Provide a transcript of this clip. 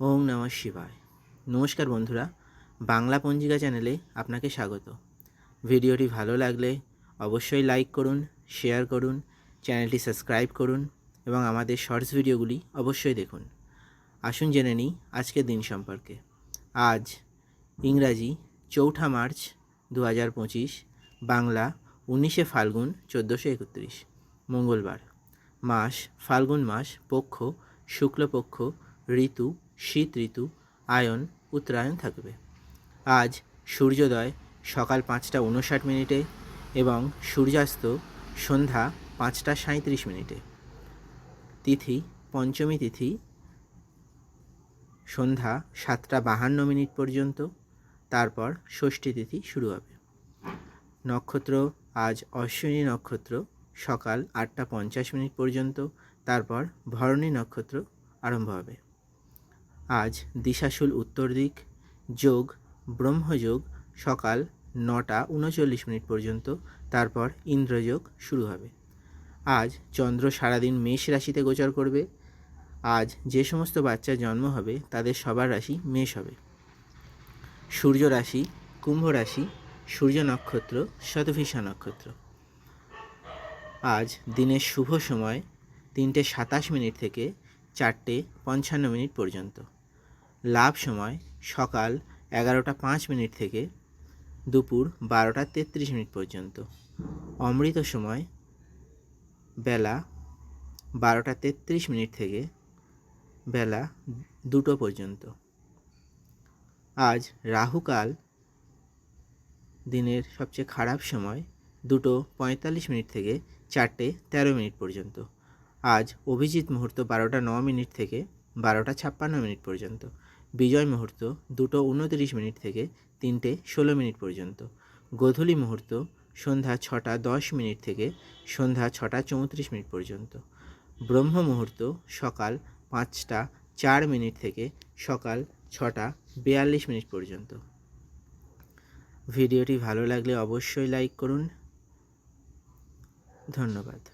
ওম নমঃ শিবায়। নমস্কার বন্ধুরা, বাংলা পঞ্জিকা চ্যানেলে আপনাকে স্বাগত। ভিডিওটি ভালো লাগলে অবশ্যই লাইক করুন, শেয়ার করুন, চ্যানেলটি সাবস্ক্রাইব করুন এবং আমাদের শর্টস ভিডিওগুলি অবশ্যই দেখুন। আসুন জেনে নিই আজকের দিন সম্পর্কে। আজ ইংরাজি চৌঠা মার্চ দু হাজার পঁচিশ, বাংলা উনিশে ফাল্গুন চোদ্দোশো একত্রিশ, মঙ্গলবার। মাস, ফাল্গুন মাস, পক্ষ, শুক্লপক্ষ, ঋতু শীত ঋতু, আয়ন, উত্তরায়ণ থাকবে। আজ সূর্যোদয় সকাল পাঁচটা উনষাট মিনিটে এবং সূর্যাস্ত সন্ধ্যা পাঁচটা সাঁত্রিশ মিনিটে। তিথি, পঞ্চমী তিথি, সন্ধ্যা সাতটা বাহান্ন মিনিট পর্যন্ত, তারপর ষষ্ঠী তিথি শুরু হবে। নক্ষত্র, আজ অশ্বিনী নক্ষত্র, সকাল আটটা পঞ্চাশ মিনিট পর্যন্ত, তারপর ভরণী নক্ষত্র আরম্ভ হবে। আজ দিশাশুল উত্তর দিক, যোগ, ব্রহ্মযোগ, সকাল নটা উনচল্লিশ মিনিট পর্যন্ত, তারপর ইন্দ্রযোগ শুরু হবে। আজ চন্দ্র সারাদিন মেষ রাশিতে গোচর করবে। আজ যে সমস্ত বাচ্চার জন্ম হবে, তাদের সবার রাশি মেষ হবে। সূর্য রাশি, কুম্ভ রাশি, সূর্য নক্ষত্র, শতভিষা নক্ষত্র। আজ দিনের শুভ সময় তিনটে সাতাশ মিনিট থেকে চারটে পঞ্চান্ন মিনিট পর্যন্ত। লাভ সময় সকাল এগারোটা পাঁচ মিনিট থেকে দুপুর বারোটা তেত্রিশ মিনিট পর্যন্ত। অমৃত সময় বেলা বারোটা তেত্রিশ মিনিট থেকে বেলা দুটো পর্যন্ত। আজ রাহুকাল দিনের সবচেয়ে খারাপ সময় দুটো পঁয়তাল্লিশ মিনিট থেকে চারটে তেরো মিনিট পর্যন্ত। আজ অভিজিৎ মুহূর্ত বারোটা ন মিনিট থেকে বারোটা ছাপ্পান্ন মিনিট পর্যন্ত। বিজয় মুহূর্ত দুটো উনতিরিশ মিনিট থেকে তিনটে ষোলো মিনিট পর্যন্ত। গোধূলি মুহূর্ত সন্ধ্যা ছটা দশ মিনিট থেকে সন্ধ্যা ছটা চৌত্রিশ মিনিট পর্যন্ত। ব্রহ্ম মুহূর্ত সকাল পাঁচটা চার মিনিট থেকে সকাল ছটা বিয়াল্লিশ মিনিট পর্যন্ত। ভিডিওটি ভালো লাগলে অবশ্যই লাইক করুন। ধন্যবাদ।